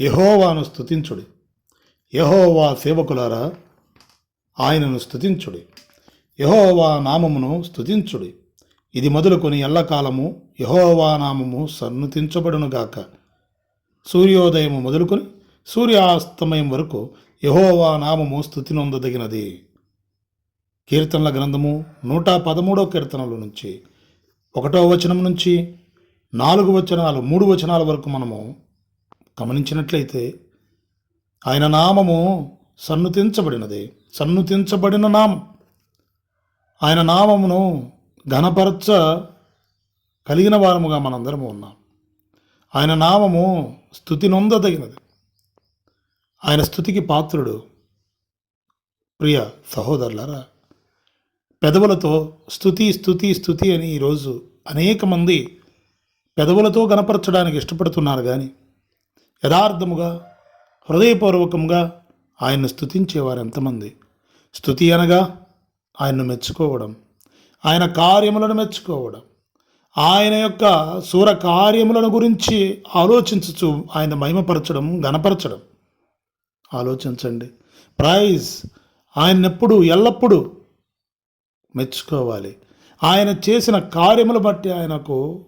యహోవాను స్థుతించుడి యహోవా సేవకులారా ఆయనను స్థుతించుడి యహోవా నామమును స్థుతించుడి ఇది మొదలుకొని ఎల్లకాలము యహోవా నామము సన్నతించబడునుగాక. సూర్యోదయము మొదలుకొని సూర్యాస్తమయం వరకు యహోవా నామము స్థుతి నొందదగినది కీర్తనల గ్రంథము నూట పదమూడో కీర్తనల నుంచి ఒకటో వచనం నుంచి నాలుగు వచనాలు మూడు వచనాల వరకు మనము గమనించినట్లయితే ఆయన నామము సన్నుతించబడినది. సన్నుతించబడిన నామం. ఆయన నామమును ఘనపరచ కలిగిన వారముగా మనందరము ఉన్నాం. ఆయన నామము స్థుతి నొందదగినది. ఆయన స్థుతికి పాత్రుడు ప్రియ సహోదరులారా పెదవులతో స్థుతి స్థుతి స్థుతి అని ఈరోజు అనేక మంది పెదవులతో గనపరచడానికి ఇష్టపడుతున్నారు కానీ యథార్థముగా హృదయపూర్వకంగా ఆయన్ను స్థుతించేవారు ఎంతమంది. స్థుతి అనగా ఆయన్ను మెచ్చుకోవడం ఆయన కార్యములను మెచ్చుకోవడం ఆయన యొక్క సూర కార్యములను గురించి ఆలోచించచ్చు ఆయన మహిమపరచడం గణపరచడం ఆలోచించండి. ప్రైజ్. ఆయన్నెప్పుడు ఎల్లప్పుడూ మెచ్చుకోవాలి. ఆయన చేసిన కార్యములు బట్టి ఆయనకు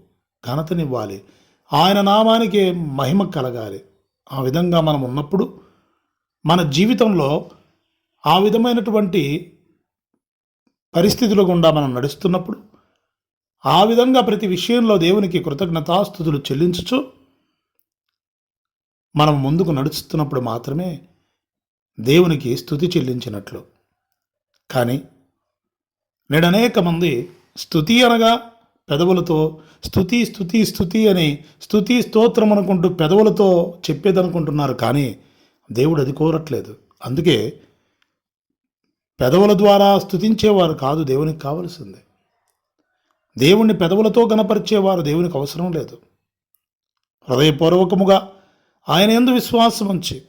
ఘనతనివ్వాలి. ఆయన నామానికి మహిమ కలగాలి. ఆ విధంగా మనం ఉన్నప్పుడు మన జీవితంలో ఆ విధమైనటువంటి పరిస్థితుల గుండా మనం నడుస్తున్నప్పుడు ఆ విధంగా ప్రతి విషయంలో దేవునికి కృతజ్ఞతాస్థుతులు చెల్లించచ్చు మనం ముందుకు నడుస్తున్నప్పుడు మాత్రమే దేవునికి స్థుతి చెల్లించినట్లు. కానీ నేడు అనేక మంది స్థుతి అనగా పెదవులతో స్థుతి స్థుతి స్థుతి అని స్థుతి స్తోత్రం అనుకుంటూ పెదవులతో చెప్పేదనుకుంటున్నారు కానీ దేవుడు అది కోరట్లేదు. అందుకే పెదవుల ద్వారా స్థుతించేవారు కాదు దేవునికి కావలసింది. దేవుణ్ణి పెదవులతో గనపరిచేవారు దేవునికి అవసరం లేదు. హృదయపూర్వకముగా ఆయన ఎందు విశ్వాసం ఉంచి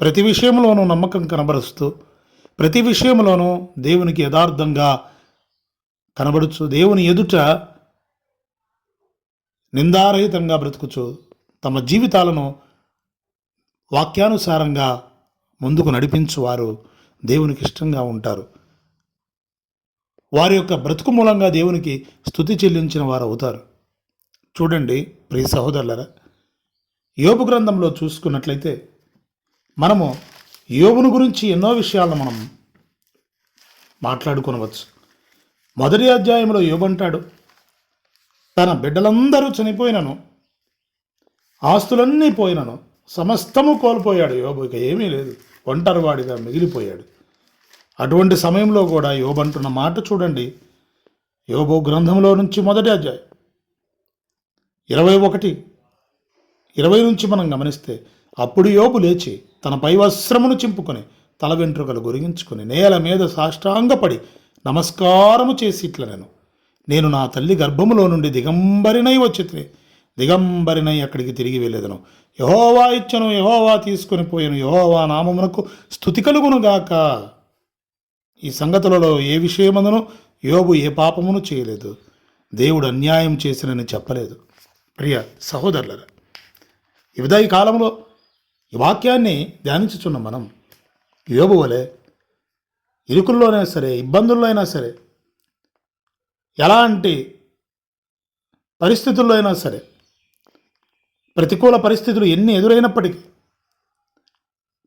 ప్రతి విషయంలోనూ నమ్మకం కనబరుస్తూ ప్రతి విషయంలోనూ దేవునికి యథార్థంగా కనబడుచు. దేవుని ఎదుట నిందారహితంగా బ్రతుకుచు. తమ జీవితాలను వాక్యానుసారంగా ముందుకు నడిపించువారు దేవునికి ఇష్టంగా ఉంటారు. వారి యొక్క బ్రతుకు మూలంగా దేవునికి స్థుతి చెల్లించిన వారు అవుతారు. చూడండి ప్రియ సహోదరులరా యోపు గ్రంథంలో చూసుకున్నట్లయితే మనము యోగును గురించి ఎన్నో విషయాలను మనం మాట్లాడుకునవచ్చు. మొదటి అధ్యాయంలో యోబు అంటాడు తన బిడ్డలందరూ చనిపోయినను ఆస్తులన్నీ పోయినను సమస్తము కోల్పోయాడు యోబు. ఇక ఏమీ లేదు ఒంటరివాడిగా మిగిలిపోయాడు. అటువంటి సమయంలో కూడా యోబు అంటున్న మాట చూడండి. యోబు గ్రంథంలో నుంచి మొదటి అధ్యాయం ఇరవై ఒకటి ఇరవై నుంచి మనం గమనిస్తే అప్పుడు యోబు లేచి తన పై వస్త్రమును చింపుకొని తల వెంట్రుకలు గురిగించుకొని నేల మీద సాష్టాంగపడి నమస్కారము చేసి ఇట్ల నేను నేను నా తల్లి గర్భములో నుండి దిగంబరినై వచ్చి దిగంబరినై అక్కడికి తిరిగి వెళ్ళేదను. యహోవా ఇచ్చను యహోవా తీసుకొని పోయాను. యహోవా నామమునకు స్థుతి కలుగునుగాక ఈ సంగతులలో ఏ విషయమందును యోబు ఏ పాపమును చేయలేదు. దేవుడు అన్యాయం చేసినని చెప్పలేదు. ప్రియ సహోదరులరా వివిధ ఈ కాలంలో ఈ వాక్యాన్ని ధ్యానించుచున్న మనం యోబు వలె ఇరుకుల్లోనే సరే ఇబ్బందుల్లో అయినా సరే ఎలాంటి పరిస్థితుల్లో అయినా సరే ప్రతికూల పరిస్థితులు ఎన్ని ఎదురైనప్పటికీ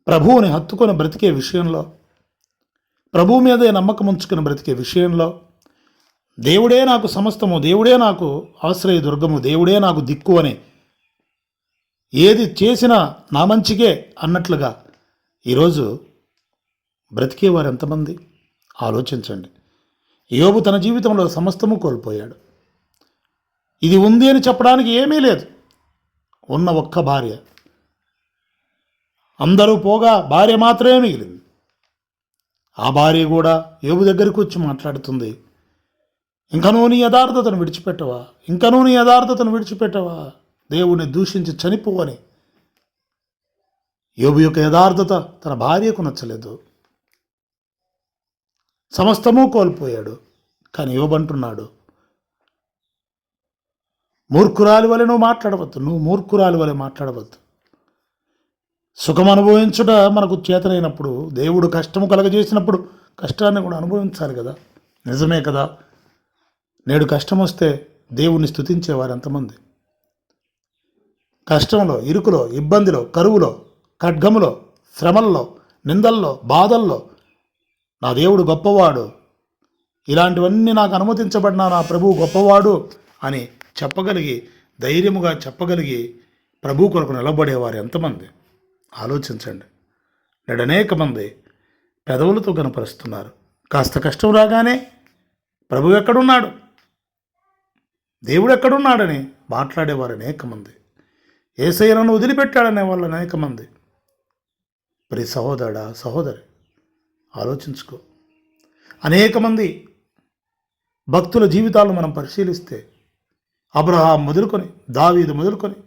ప్రభువుని హత్తుకొని బ్రతికే విషయంలో ప్రభువు మీదే నమ్మకం ఉంచుకుని బ్రతికే విషయంలో దేవుడే నాకు సమస్తము దేవుడే నాకు ఆశ్రయ దుర్గము దేవుడే నాకు దిక్కు అని ఏది చేసినా నా మంచికే అన్నట్లుగా ఈరోజు బ్రతికేవారు ఎంతమంది? ఆలోచించండి. యోబు తన జీవితంలో సమస్తము కోల్పోయాడు. ఇది ఉంది అని చెప్పడానికి ఏమీ లేదు. ఉన్న ఒక్క భార్య. అందరూ పోగా భార్య మాత్రమే మిగిలింది. ఆ భార్య కూడా యోబు దగ్గరికి వచ్చి మాట్లాడుతుంది. ఇంకనూ నీ యథార్థతను విడిచిపెట్టవా? ఇంకనూ నీ యథార్థతను విడిచిపెట్టవా? దేవుని దూషించి చనిపోవని యోబు యొక్క యథార్థత తన భార్యకు నచ్చలేదు. సమస్తము కోల్పోయాడు కానీ ఇవ్వబంటున్నాడు అంటున్నాడు మూర్ఖురాలి వలె నువ్వు మాట్లాడవద్దు నువ్వు మూర్ఖురాలి వలె మాట్లాడవద్దు. సుఖం అనుభవించుట మనకు చేతనైనప్పుడు దేవుడు కష్టము కలగజేసినప్పుడు కష్టాన్ని కూడా అనుభవించాలి కదా. నిజమే కదా. నేడు కష్టం వస్తే దేవుణ్ణి స్థుతించేవారు ఎంతమంది? కష్టంలో ఇరుకులో ఇబ్బందిలో కరువులో ఖడ్గములో శ్రమల్లో నిందల్లో బాధల్లో నా దేవుడు గొప్పవాడు. ఇలాంటివన్నీ నాకు అనుమతించబడిన నా ప్రభువు గొప్పవాడు అని చెప్పగలిగి ధైర్యముగా చెప్పగలిగి ప్రభు కొరకు నిలబడేవారు ఎంతమంది? ఆలోచించండి. నేడు అనేక మంది పెదవులతో కనపరుస్తున్నారు. కాస్త కష్టం రాగానే ప్రభు ఎక్కడున్నాడు? దేవుడు ఎక్కడున్నాడని మాట్లాడేవారు అనేక మంది. ఏసయ్యను వదిలిపెట్టాడనే వాళ్ళు అనేక మంది. ప్రి సహోదరుడా సహోదరి ఆలోచించుకో. అనేక మంది భక్తుల జీవితాలను మనం పరిశీలిస్తే అబ్రహాం మొదలుకొని దావీదు మొదలుకొని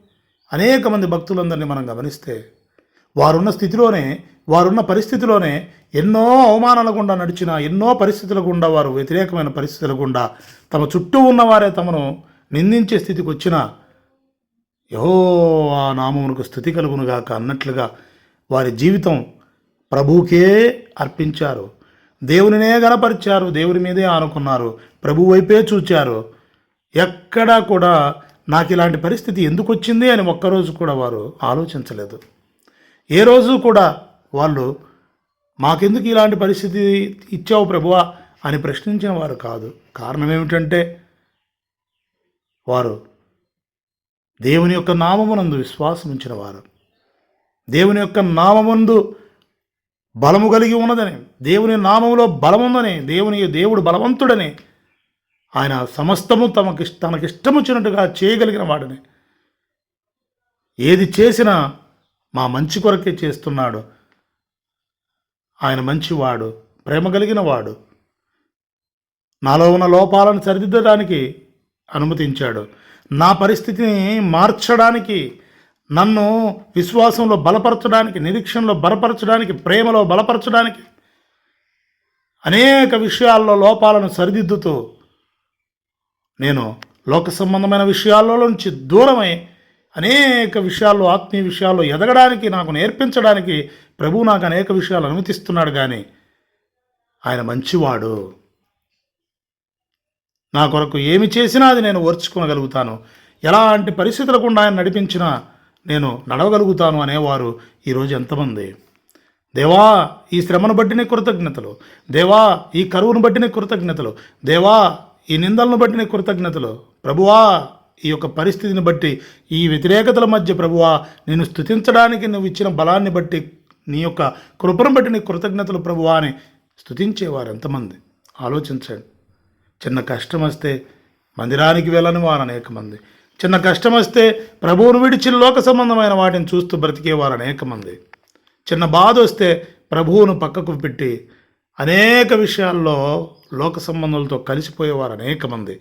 అనేక మంది భక్తులందరినీ మనం గమనిస్తే వారున్న స్థితిలోనే వారున్న పరిస్థితిలోనే ఎన్నో అవమానాల గుండా నడిచిన ఎన్నో పరిస్థితుల గుండా వారు వ్యతిరేకమైన పరిస్థితుల గుండా తమ చుట్టూ ఉన్నవారే తమను నిందించే స్థితికి వచ్చిన యహో ఆ నామమునకు స్థుతి కలుగునుగాక అన్నట్లుగా వారి జీవితం ప్రభువుకే అర్పించారు. దేవునినే గనపరిచారు దేవుని మీదే ఆనుకున్నారు. ప్రభు వైపే చూచారు. ఎక్కడా కూడా నాకు ఇలాంటి పరిస్థితి ఎందుకు వచ్చింది అని ఒక్కరోజు కూడా వారు ఆలోచించలేదు. ఏ రోజు కూడా వాళ్ళు మాకెందుకు ఇలాంటి పరిస్థితి ఇచ్చావు ప్రభువా? అని ప్రశ్నించిన వారు కాదు. కారణం ఏమిటంటే వారు దేవుని యొక్క నామమునందు విశ్వాసం ఉంచిన వారు. దేవుని యొక్క నామముందు బలము కలిగి ఉన్నదని. దేవుని నామంలో బలముందని. దేవుని దేవుడు బలవంతుడని. ఆయన సమస్తము తమకి తనకిష్టమొచ్చినట్టుగా చేయగలిగిన వాడని. ఏది చేసినా మా మంచి కొరకే చేస్తున్నాడు. ఆయన మంచివాడు ప్రేమ కలిగిన వాడు. నాలో ఉన్న లోపాలను సరిదిద్దడానికి అనుమతించాడు. నా పరిస్థితిని మార్చడానికి నన్ను విశ్వాసంలో బలపరచడానికి నిరీక్షణలో బలపరచడానికి ప్రేమలో బలపరచడానికి అనేక విషయాల్లో లోపాలను సరిదిద్దుతూ నేను లోక సంబంధమైన విషయాల్లో నుంచి దూరమై అనేక విషయాల్లో ఆత్మీయ విషయాల్లో ఎదగడానికి నాకు నేర్పించడానికి ప్రభు నాకు అనేక విషయాలు అనుమతిస్తున్నాడు కానీ ఆయన మంచివాడు. నా కొరకు ఏమి చేసినా అది నేను ఓర్చుకోగలుగుతాను. ఎలాంటి పరిస్థితుల గుండా ఆయన నడిపించినా నేను నడవగలుగుతాను అనేవారు ఈరోజు ఎంతమంది? దేవా ఈ శ్రమను బట్టిన కృతజ్ఞతలు. దేవా ఈ కరువును బట్టినే కృతజ్ఞతలు. దేవా ఈ నిందలను బట్టిన కృతజ్ఞతలు. ప్రభువా ఈ యొక్క పరిస్థితిని బట్టి ఈ వ్యతిరేకతల మధ్య ప్రభువా నేను స్థుతించడానికి నువ్వు ఇచ్చిన బలాన్ని బట్టి నీ యొక్క కృపను బట్టి నీ కృతజ్ఞతలు ప్రభువా అని స్థుతించేవారు ఎంతమంది? ఆలోచించండి. చిన్న కష్టం వస్తే మందిరానికి వెళ్ళని వారు అనేక మంది చిన్న కష్టం వస్తే ప్రభువును విడిచి లోక సంబంధమైన వాటిని చూస్తూ బ్రతికేవారు అనేక మంది చిన్న బాధ వస్తే ప్రభువును పక్కకు పెట్టి అనేక విషయాల్లో లోక సంబంధాలతో కలిసిపోయేవారు అనేక మంది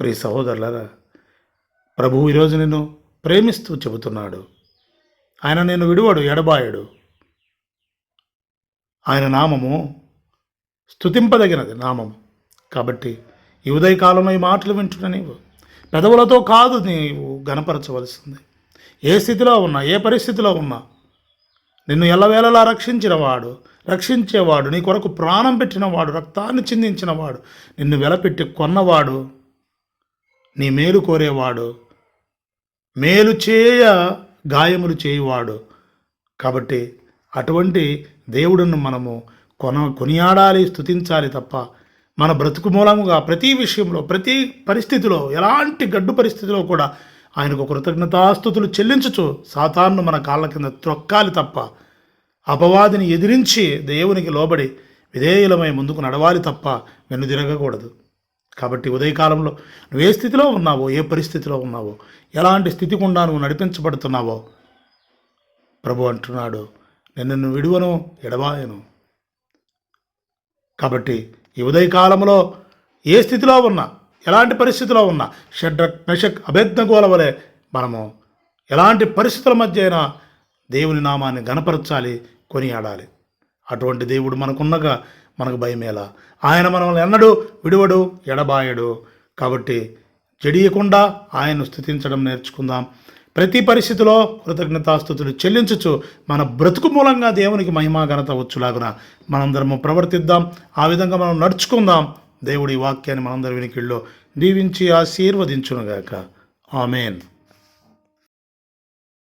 ప్రియ సహోదరులరా ప్రభువు ఈరోజు నేను ప్రేమిస్తూ చెబుతున్నాడు. ఆయన నేను విడువడు ఎడబాయడు. ఆయన నామము స్తుతింపదగినది నామము. కాబట్టి ఈ ఉదయకాలంలో ఈ మాటలు వింటున్నా నీవు పెదవులతో కాదు నీవు గనపరచవలసింది ఏ స్థితిలో ఉన్నా ఏ పరిస్థితిలో ఉన్నా నిన్ను ఎల్లవేళలా రక్షించినవాడు రక్షించేవాడు నీ కొరకు ప్రాణం పెట్టినవాడు రక్తాన్ని చిందించినవాడు నిన్ను వెలపెట్టి కొన్నవాడు నీ మేలు కోరేవాడు మేలు చేయ గాయములు చేయువాడు. కాబట్టి అటువంటి దేవుడును మనము కొన కొనియాడాలి స్తుతించాలి తప్ప మన బ్రతుకు మూలముగా ప్రతి విషయంలో ప్రతి పరిస్థితిలో ఎలాంటి గడ్డు పరిస్థితిలో కూడా ఆయనకు కృతజ్ఞతాస్థుతులు చెల్లించుచు సాతాన్ను మన కాళ్ళ కింద త్రొక్కాలి తప్ప అపవాదిని ఎదిరించి దేవునికి లోబడి విధేయులమై ముందుకు నడవాలి తప్ప వెన్ను తిరగకూడదు. కాబట్టి ఉదయకాలంలో నువ్వు ఏ స్థితిలో ఉన్నావో ఏ పరిస్థితిలో ఉన్నావో ఎలాంటి స్థితి గుండా నువ్వు నడిపించబడుతున్నావో ప్రభు అంటున్నాడు నిన్ను విడువను ఎడవాయను కాబట్టి ఈ ఉదయకాలంలో ఏ స్థితిలో ఉన్నా ఎలాంటి పరిస్థితిలో ఉన్నా షడ్రక్ మెషక్ అభేజ్ఞగోల వలె మనము ఎలాంటి పరిస్థితుల మధ్య అయినా దేవుని నామాన్ని గణపరచాలి కొనియాడాలి. అటువంటి దేవుడు మనకున్నగా మనకు భయమేలా. ఆయన మనల్ని ఎన్నడు విడువడు ఎడబాయడు. కాబట్టి జడియకుండా ఆయన్ను స్థుతించడం నేర్చుకుందాం. ప్రతి పరిస్థితిలో కృతజ్ఞతాస్థుతులు చెల్లించుచు మన బ్రతుకు మూలంగా దేవునికి మహిమా ఘనత వచ్చులాగున మనందరము ప్రవర్తిద్దాం. ఆ విధంగా మనం నడుచుకుందాం. దేవుడి వాక్యాన్ని మనందరి వినికిల్లో దీవించి ఆశీర్వదించునుగాక. ఆమెన్.